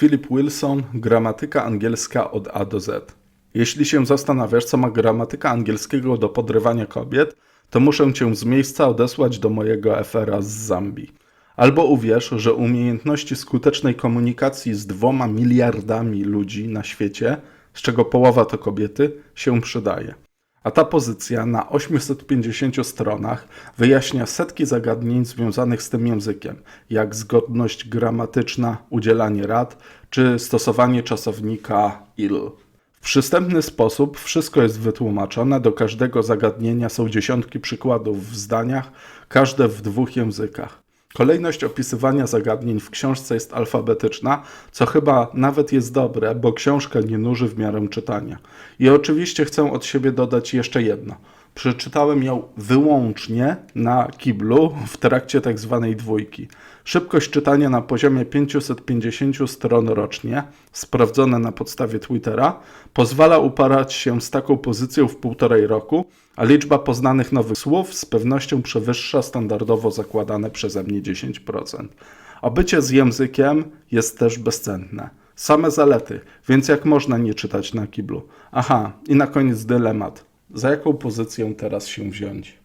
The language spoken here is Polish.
Philip Wilson, gramatyka angielska od A do Z. Jeśli się zastanawiasz, co ma gramatyka angielskiego do podrywania kobiet, to muszę cię z miejsca odesłać do mojego FR-a z Zambii. Albo uwierz, że umiejętności skutecznej komunikacji z dwoma miliardami ludzi na świecie, z czego połowa to kobiety, się przydaje. A ta pozycja na 850 stronach wyjaśnia setki zagadnień związanych z tym językiem, jak zgodność gramatyczna, udzielanie rad czy stosowanie czasownika il. W przystępny sposób wszystko jest wytłumaczone, do każdego zagadnienia są dziesiątki przykładów w zdaniach, każde w dwóch językach. Kolejność opisywania zagadnień w książce jest alfabetyczna, co chyba nawet jest dobre, bo książka nie nuży w miarę czytania. I oczywiście chcę od siebie dodać jeszcze jedno. Przeczytałem ją wyłącznie na kiblu w trakcie tak zwanej dwójki. Szybkość czytania na poziomie 550 stron rocznie, sprawdzone na podstawie Twittera, pozwala uparać się z taką pozycją w półtorej roku, a liczba poznanych nowych słów z pewnością przewyższa standardowo zakładane przeze mnie 10%. A bycie z językiem jest też bezcenne. Same zalety, więc jak można nie czytać na kiblu? Aha, i na koniec dylemat. Za jaką pozycję teraz się wziąć?